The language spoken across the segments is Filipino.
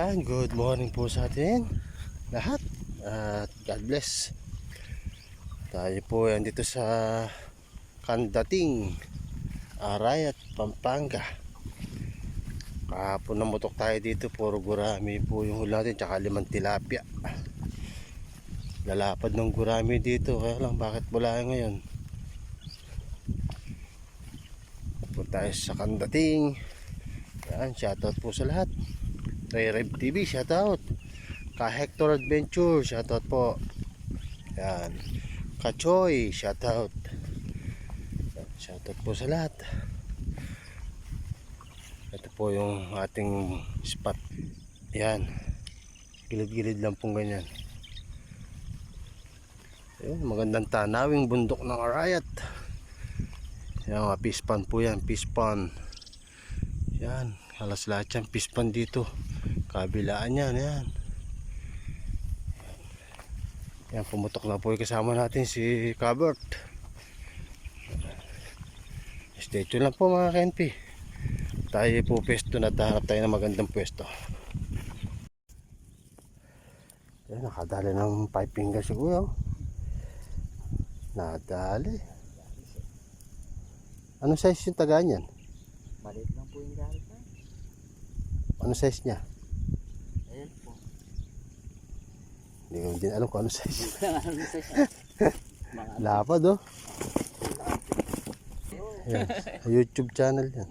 Yan, good morning po sa atin lahat. At God bless. Tayo po yan dito sa Kandating, Arayat, Pampanga. Kahapon namutok tayo dito, puro gurami po yung hula natin, tsaka limang tilapia. Lalapad ng gurami dito, kaya lang bakit wala ngayon? Punta tayo sa Kandating. Yan, shoutout po sa lahat. Ray Rev TV, shoutout. Ka Hector Adventure, shoutout po. Yan. Ka Choy, shoutout. Yan, Shoutout po sa lahat. Ito po yung ating spot. Yan. Gilid-gilid lang pong ganyan. Ayun, magandang tanawing bundok ng Arayat. Yan, mga fish pond po yan, fish pond. Yan, halos lahat yan, fish pond dito. Kabilaan yan, yan. Yan, pumutok na po yung kasama natin si Cabert. Stay tuned lang po mga KNP. Tayo po pwesto na tahanap tayo ng magandang pwesto. Yan, nakadali ng five fingers si Kuya. oh. Nadali. Ano size yung taga niyan? Maliit lang po yung gamit na. Ano size niya? Ayan po. Hindi ko din alam kung ano size. Lapad oh. Yan. YouTube channel yan.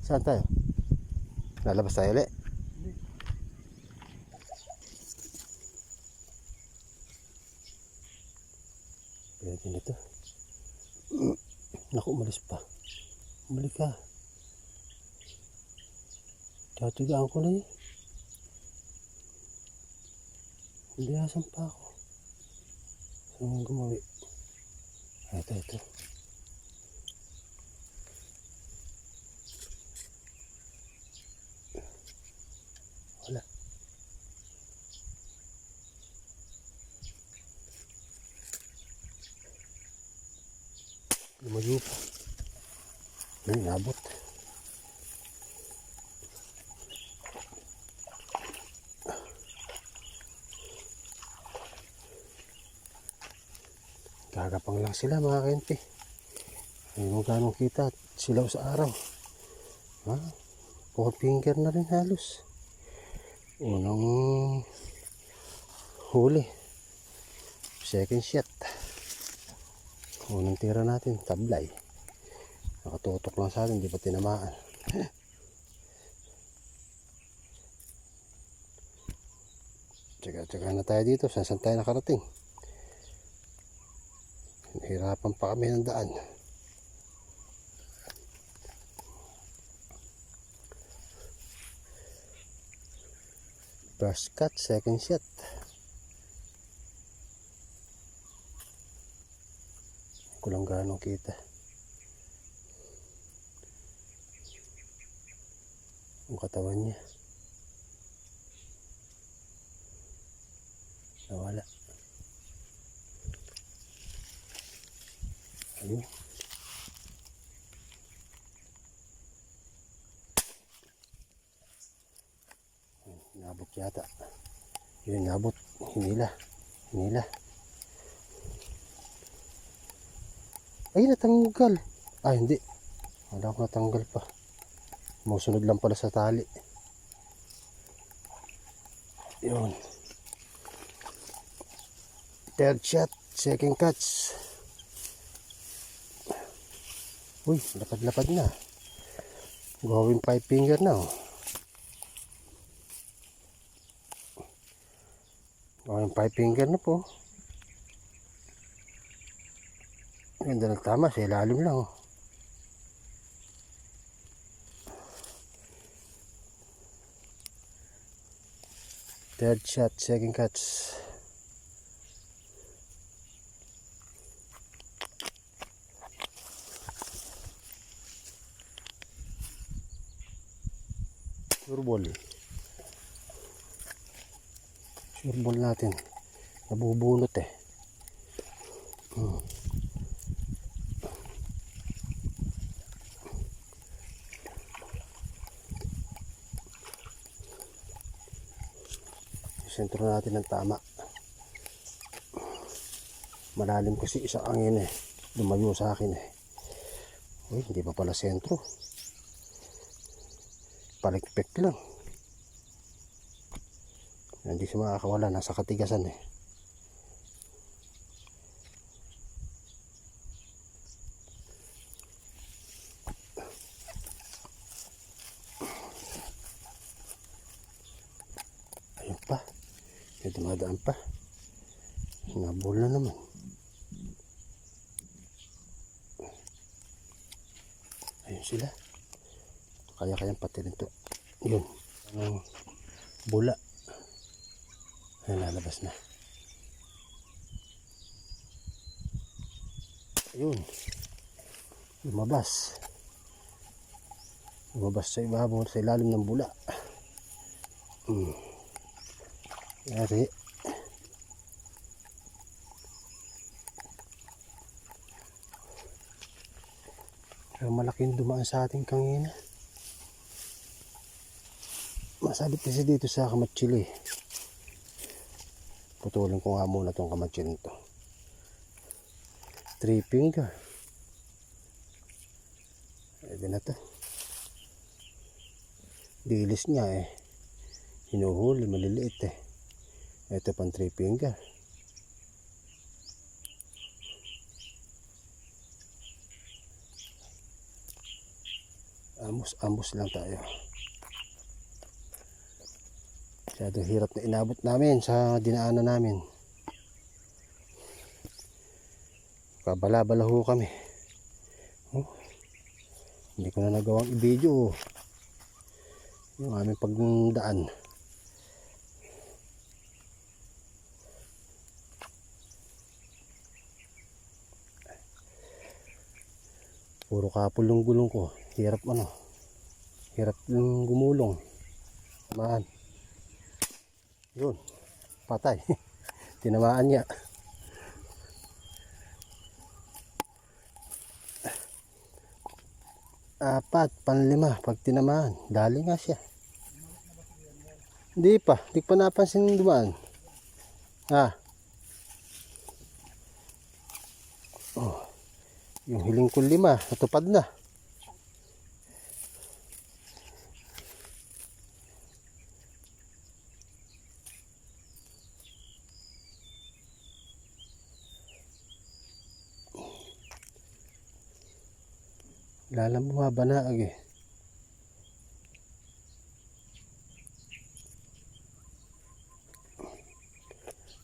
Saan tayo? Lalabas tayo ulit. Pwede na to. Naku, umalis pa. Umali ka. Tatigaan ko na eh. Hindi asan pa ako. Saan gumawi? Ah, Ito, ito. Wala. Lumayo pa. Ay, nabot. Lang sila mga kente. Hindi mo ganong kita. Silaw sa araw. Ha? Four finger na rin halos. Unang huli. Second shot. Unang tira natin, tablay. Nakatutok lang sa atin, di pa tinamaan. Tsaka-tsaka na tayo dito, saan saan tayo nakarating. Nahirapan pa kami ng daan. First cut, second shot. Kulang gaano kita. Ang katawan niya. Nawala. Ayun. Nabot yata. Yun, nabot. Hinila. Hinila. Ay, natanggal. Ah, hindi. Wala ko natanggal pa. Musunod lang pala sa tali. Yun. Third shot. Second catch. Uy, lapad-lapad na. Going five finger na. Oh. Going five finger na po. Ganda nagtama sa ilalim lang. Oh. Third shot, second catch. sureball sureball natin. Nabubunot eh. Hmm. sentro natin ng tama. Malalim kasi isang angin eh. Lumayo sa akin eh. Uy, hindi pa pala sentro. Palikpik lang. Hindi siya makakawala. Nasa katigasan eh. Ayun pa. May dumadaan pa. Nabul na naman. Ayun sila. Kaya-kayang pati rin to. Yun. Ang bula. Ayun, lalabas na. Ayun. Lumabas. Lumabas sa ibabaw sa ilalim ng bula. Hmm. Yari. Pero malaking dumaan sa ating kangina. Masabit kasi dito sa kamatsili. Putulin ko nga muna tong kamatsilin to. Three finger. Pwede na to. Dilis niya eh. Hinuhuli, maliliit eh. Ito pang three finger. Amos, amos lang tayo. Masyado hirap na inabot namin sa dinaanan namin. Kabala-bala ho kami. Oh, hindi ko na nagawang i-video. oh. Yung aming pagdaan. Puro kapul yung gulong ko. Hirap ano. Hirap yung gumulong. Tamaan. Yun. Patay. Tinamaan niya. Apat, panlima. Pag tinamaan. Dali nga siya. Hindi pa. Hindi pa napansin yung dumaan. Ah. Oh. Yung hiling ko lima. Natupad na. Lalamuha ba na agi?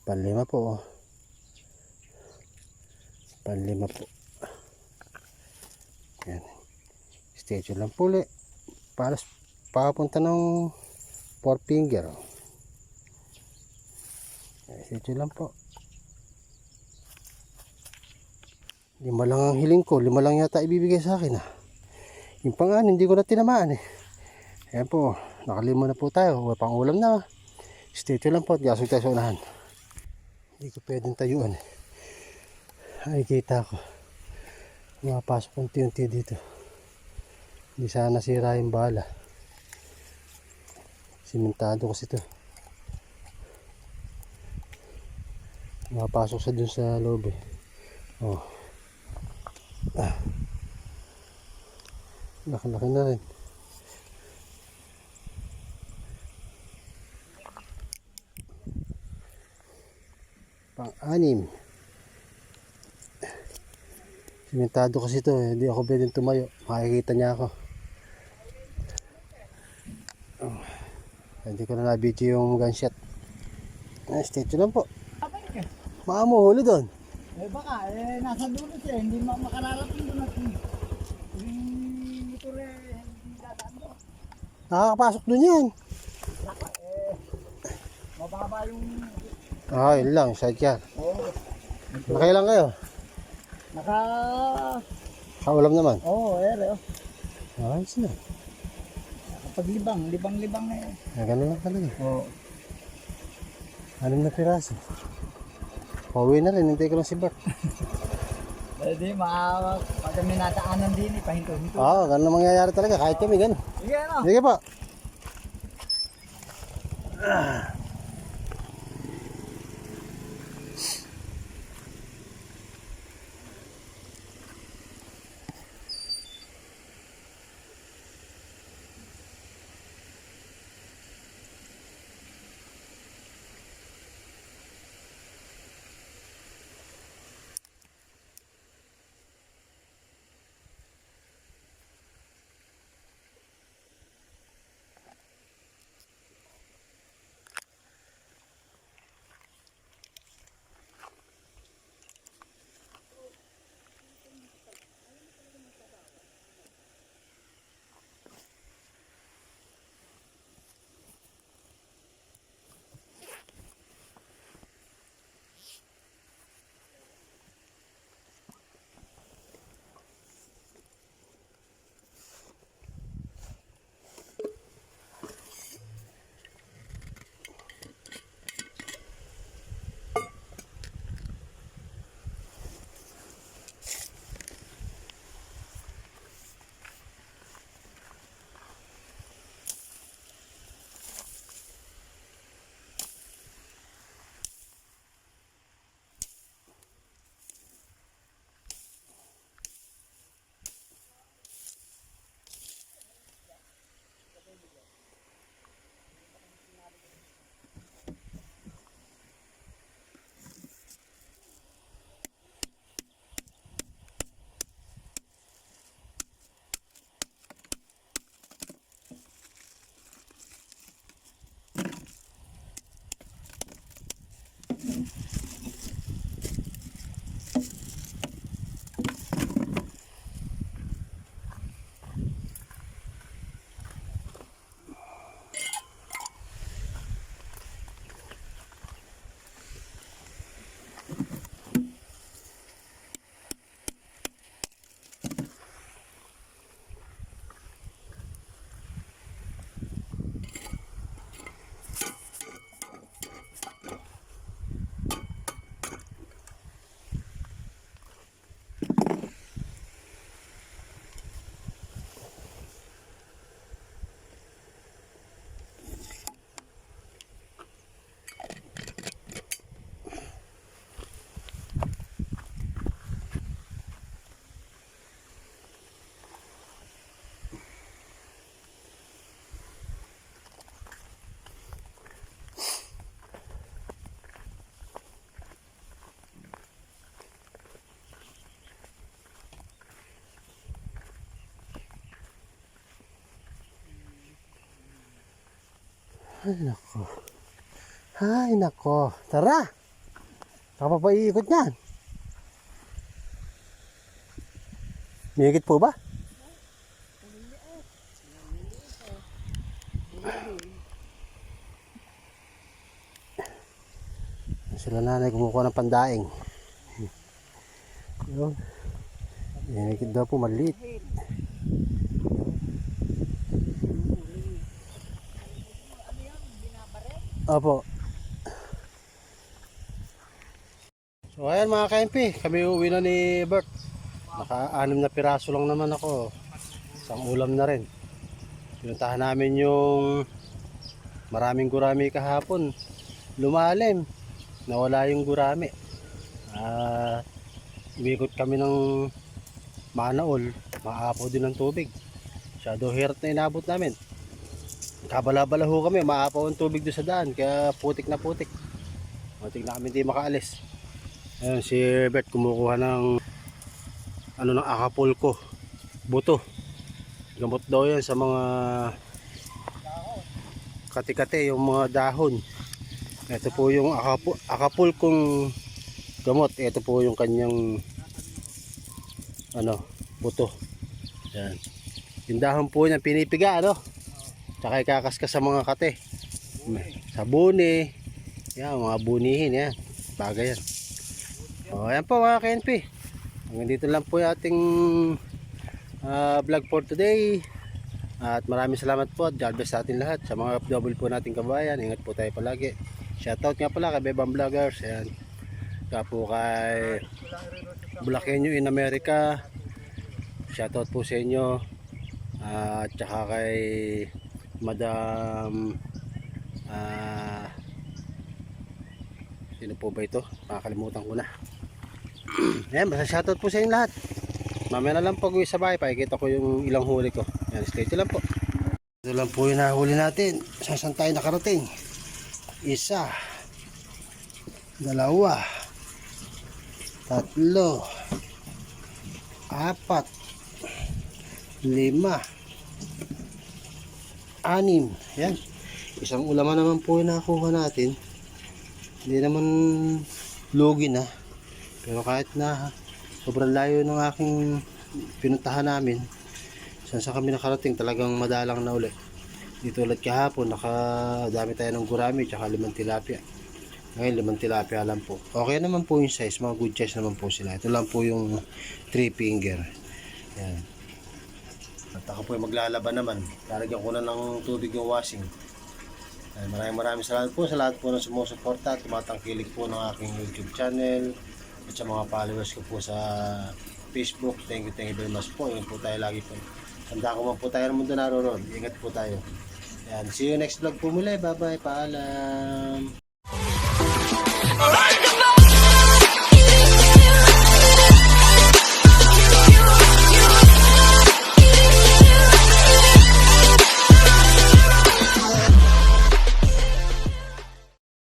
Panlima po. oh. Panlima po. Yan. Statue lang puli. Para s- papunta ng four finger. oh. Statue lang po. Lima lang ang hiling ko. Lima lang yata ibibigay sa akin ah. Yung pangan, hindi ko na tinamaan eh. Ayan po, nakalima na po tayo. Wala pang ulam na. Statue lang po at gasog tayo sa unahan. Hindi ko pwedeng tayuan eh. Ay, kita ko. Mapasok unti-unti dito. Hindi sana sira yung bala. Simentado kasi ito. Mapasok sa dun sa loob eh. Oh. Ah. Laki-laki na rin. Pang-anim. Simentado kasi ito eh. Hindi ako pwedeng tumayo. Makikita niya ako. Oh. Hindi ko na nabidyo yung gunshot. Ah, statue lang po. Baka mo huli doon. Eh baka, eh nasa dulo siya, hindi ma makararating doon at yung motor eh, hindi dadaan doon. Nakakapasok doon yan. Eh, mababa yung, Ah, yun lang. Sidecar. oh, Nakailan kayo? naka, Kaulam naman. oh, ere, oh. Ayos na. Kapag libang, libang-libang na eh. Ah, ganun lang talaga. Oh. Anim na piraso. Pauwi na rin. Hintay ko lang si Bert. Eh di, ma, pag kami nadaanan din eh, pahinto-hinto. Oo, oh, ganun ang mangyayari talaga. Kahit kami, ganun. Sige, ano? Sige po. Ay, nako. Ay, nako. Tara. Baka pa iikot yan. Mihigit po ba? Sila nanay kumukuha ng pandaing. Yun. Mihigit daw po maliit. Opo. So ayan mga ka-MP, kami uuwi na ni Bert. Naka-anim na piraso lang naman ako. Isang ulam na rin. Pinuntahan namin yung maraming gurami kahapon. Lumalim. Nawala yung gurami. Ah, umikot kami ng manaol. Maapaw din ng tubig. Shadow hirap na inabot namin. Kabala-bala ho kami, maapaw ang tubig doon sa daan, kaya putik na putik. Putik na kami hindi makaalis. Ayun, si Bert kumukuha ng ano ng akapulko, buto. Gamot daw yan sa mga kati-kati, yung mga dahon. Ito po yung akapu akapulkong gamot. Ito po yung kanyang ano, buto. Yan. Yung dahon po niya pinipiga, ano? Tsaka ikakaskas sa mga kate. Sa buni. Yan, mga bunihin yan. Bagay yan. O, ayan po mga KNP. Hanggang dito lang po yung ating ah, vlog for today. At maraming salamat po at God bless sa atin lahat. Sa mga FW po nating kabayan, ingat po tayo palagi. Shoutout nga pala kay Bebang Vloggers. Ayan. Kaya po kay Bulakenyo in America. Shoutout po sa inyo. At saka kay Madam ah sino po ba ito? Makakalimutan ko na. Ayan, basta shoutout po sa inyo lahat. Mamaya na lang pag uwi sa bahay, pakikita ko yung ilang huli ko. Yan, skate lang po. Ito lang po yung nahuli natin. Saan tayo nakarating? Isa. Dalawa. Tatlo. Apat. Lima anim. Yan. Isang ulaman naman po yung nakuha natin. Hindi naman lugi na. Pero kahit na sobrang layo ng aking pinuntahan namin, saan sa kami nakarating talagang madalang na ulit. Dito ulit kahapon, nakadami tayo ng gurami tsaka limang tilapia. Ngayon, limang tilapia lang po. Okay naman po yung size, mga good size naman po sila. Ito lang po yung three finger. Yan. At ako po ay maglalaban naman. Lalagyan ko na ng tubig yung washing. Ay, maraming maraming salamat po sa lahat po ng sumusuporta at tumatangkilik po ng aking YouTube channel at sa mga followers ko po sa Facebook. Thank you, thank you very much po. Ingat po tayo lagi po. Tanda ko man po tayo ng mundo naroon. Ingat po tayo. Yan. See you next vlog po muli. Bye-bye. Paalam. Alright!